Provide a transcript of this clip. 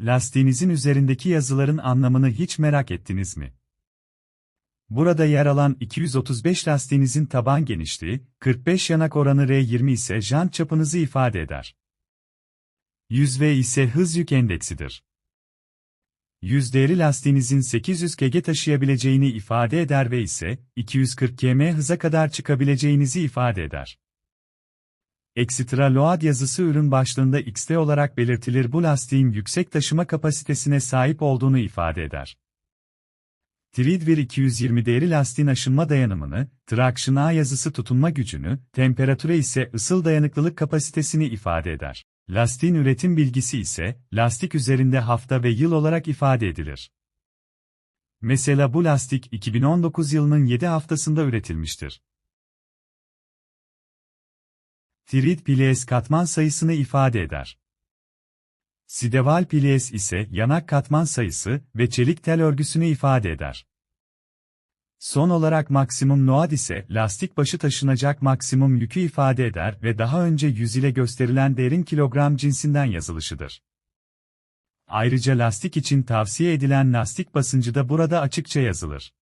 Lastiğinizin üzerindeki yazıların anlamını hiç merak ettiniz mi? Burada yer alan 235 lastiğinizin taban genişliği, 45 yanak oranı R20 ise jant çapınızı ifade eder. 100 V ise hız yük endeksidir. 100 değeri lastiğinizin 800 kg taşıyabileceğini ifade eder ve ise 240 km hıza kadar çıkabileceğinizi ifade eder. Ekstra load yazısı ürün başlığında XT olarak belirtilir bu lastiğin yüksek taşıma kapasitesine sahip olduğunu ifade eder. Tridvir 220 değeri lastiğin aşınma dayanımını, traction A yazısı tutunma gücünü, temperatüre ise ısıl dayanıklılık kapasitesini ifade eder. Lastiğin üretim bilgisi ise, lastik üzerinde hafta ve yıl olarak ifade edilir. Mesela bu lastik 2019 yılının 7 haftasında üretilmiştir. Trid piles katman sayısını ifade eder. Sideval piles ise yanak katman sayısı ve çelik tel örgüsünü ifade eder. Son olarak maksimum noad ise lastik başı taşınacak maksimum yükü ifade eder ve daha önce 100 ile gösterilen değerin kilogram cinsinden yazılışıdır. Ayrıca lastik için tavsiye edilen lastik basıncı da burada açıkça yazılır.